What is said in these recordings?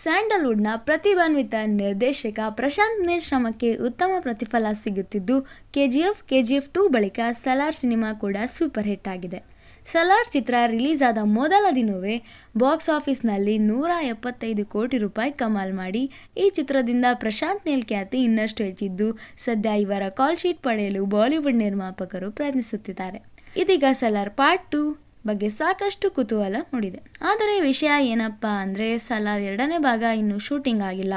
ಸ್ಯಾಂಡಲ್ವುಡ್ನ ಪ್ರತಿಭಾನ್ವಿತ ನಿರ್ದೇಶಕ ಪ್ರಶಾಂತ್ ನೀಲ್ ಶ್ರಮಕ್ಕೆ ಉತ್ತಮ ಪ್ರತಿಫಲ ಸಿಗುತ್ತಿದ್ದು, ಕೆಜಿಎಫ್ ಕೆಜಿಎಫ್ ಟು ಬಳಿಕ ಸಲಾರ್ ಸಿನಿಮಾ ಕೂಡ ಸೂಪರ್ ಹಿಟ್ ಆಗಿದೆ. ಸಲಾರ್ ಚಿತ್ರ ರಿಲೀಸ್ ಆದ ಮೊದಲ ದಿನವೇ ಬಾಕ್ಸ್ ಆಫೀಸ್ನಲ್ಲಿ ನೂರ ಎಪ್ಪತ್ತೈದು ಕೋಟಿ ರೂಪಾಯಿ ಕಮಾಲ್ ಮಾಡಿ, ಈ ಚಿತ್ರದಿಂದ ಪ್ರಶಾಂತ್ ನೀಲ್ ಖ್ಯಾತಿ ಇನ್ನಷ್ಟು ಹೆಚ್ಚಿದ್ದು, ಸದ್ಯ ಇವರ ಕಾಲ್ ಶೀಟ್ ಪಡೆಯಲು ಬಾಲಿವುಡ್ ನಿರ್ಮಾಪಕರು ಪ್ರಯತ್ನಿಸುತ್ತಿದ್ದಾರೆ. ಇದೀಗ ಸಲಾರ್ ಪಾರ್ಟ್ ಟು ಬಗ್ಗೆ ಸಾಕಷ್ಟು ಕುತೂಹಲ ಮೂಡಿದೆ. ಆದರೆ ವಿಷಯ ಏನಪ್ಪ ಅಂದರೆ ಸಲಾರ್ ಎರಡನೇ ಭಾಗ ಇನ್ನೂ ಶೂಟಿಂಗ್ ಆಗಿಲ್ಲ.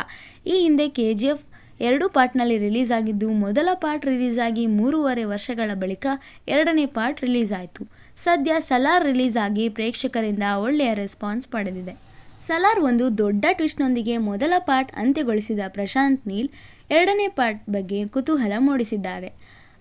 ಈ ಹಿಂದೆ ಕೆ ಜಿ ಎಫ್ ಎರಡು ಪಾರ್ಟ್ನಲ್ಲಿ ರಿಲೀಸ್ ಆಗಿದ್ದು, ಮೊದಲ ಪಾರ್ಟ್ ರಿಲೀಸ್ ಆಗಿ ಮೂರುವರೆ ವರ್ಷಗಳ ಬಳಿಕ ಎರಡನೇ ಪಾರ್ಟ್ ರಿಲೀಸ್ ಆಯಿತು. ಸದ್ಯ ಸಲಾರ್ ರಿಲೀಸ್ ಆಗಿ ಪ್ರೇಕ್ಷಕರಿಂದ ಒಳ್ಳೆಯ ರೆಸ್ಪಾನ್ಸ್ ಪಡೆದಿದೆ. ಸಲಾರ್ ಒಂದು ದೊಡ್ಡ ಟ್ವಿಸ್ಟ್ನೊಂದಿಗೆ ಮೊದಲ ಪಾರ್ಟ್ ಅಂತ್ಯಗೊಳಿಸಿದ ಪ್ರಶಾಂತ್ ನೀಲ್ ಎರಡನೇ ಪಾರ್ಟ್ ಬಗ್ಗೆ ಕುತೂಹಲ ಮೂಡಿಸಿದ್ದಾರೆ.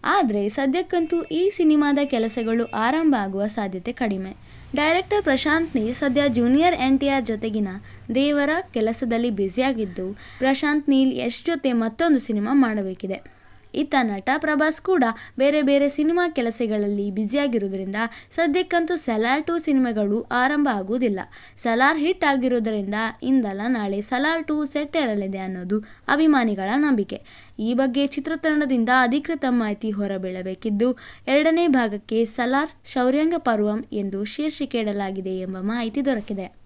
ಆದರೆ ಸದ್ಯಕ್ಕಂತೂ ಈ ಸಿನಿಮಾದ ಕೆಲಸಗಳು ಆರಂಭ ಆಗುವ ಸಾಧ್ಯತೆ ಕಡಿಮೆ. ಡೈರೆಕ್ಟರ್ ಪ್ರಶಾಂತ್ ನೀಲ್ ಸದ್ಯ ಜೂನಿಯರ್ ಎನ್ ಟಿ ಆರ್ ಜೊತೆಗಿನ ದೇವರ ಕೆಲಸದಲ್ಲಿ ಬ್ಯುಸಿಯಾಗಿದ್ದು ಪ್ರಶಾಂತ್ ನೀಲ್ ಯಶ್ ಜೊತೆ ಮತ್ತೊಂದು ಸಿನಿಮಾ ಮಾಡಬೇಕಿದೆ. ಇತ್ತ ನಟ ಪ್ರಭಾಸ್ ಕೂಡ ಬೇರೆ ಬೇರೆ ಸಿನಿಮಾ ಕೆಲಸಗಳಲ್ಲಿ ಬ್ಯುಸಿಯಾಗಿರುವುದರಿಂದ ಸದ್ಯಕ್ಕಂತೂ ಸಲಾರ್ ಟು ಸಿನಿಮಾಗಳು ಆರಂಭ ಆಗುವುದಿಲ್ಲ. ಸಲಾರ್ ಹಿಟ್ ಆಗಿರುವುದರಿಂದ ಇಂದಲ್ಲ ನಾಳೆ ಸಲಾರ್ ಟು ಸೆಟ್ ಇರಲಿದೆ ಅನ್ನೋದು ಅಭಿಮಾನಿಗಳ ನಂಬಿಕೆ. ಈ ಬಗ್ಗೆ ಚಿತ್ರತಂಡದಿಂದ ಅಧಿಕೃತ ಮಾಹಿತಿ ಹೊರಬೀಳಬೇಕಿದ್ದು ಎರಡನೇ ಭಾಗಕ್ಕೆ ಸಲಾರ್ ಶೌರ್ಯಂಗ ಪರ್ವಂ ಎಂದು ಶೀರ್ಷಿಕೆ ಇಡಲಾಗಿದೆ ಎಂಬ ಮಾಹಿತಿ ದೊರಕಿದೆ.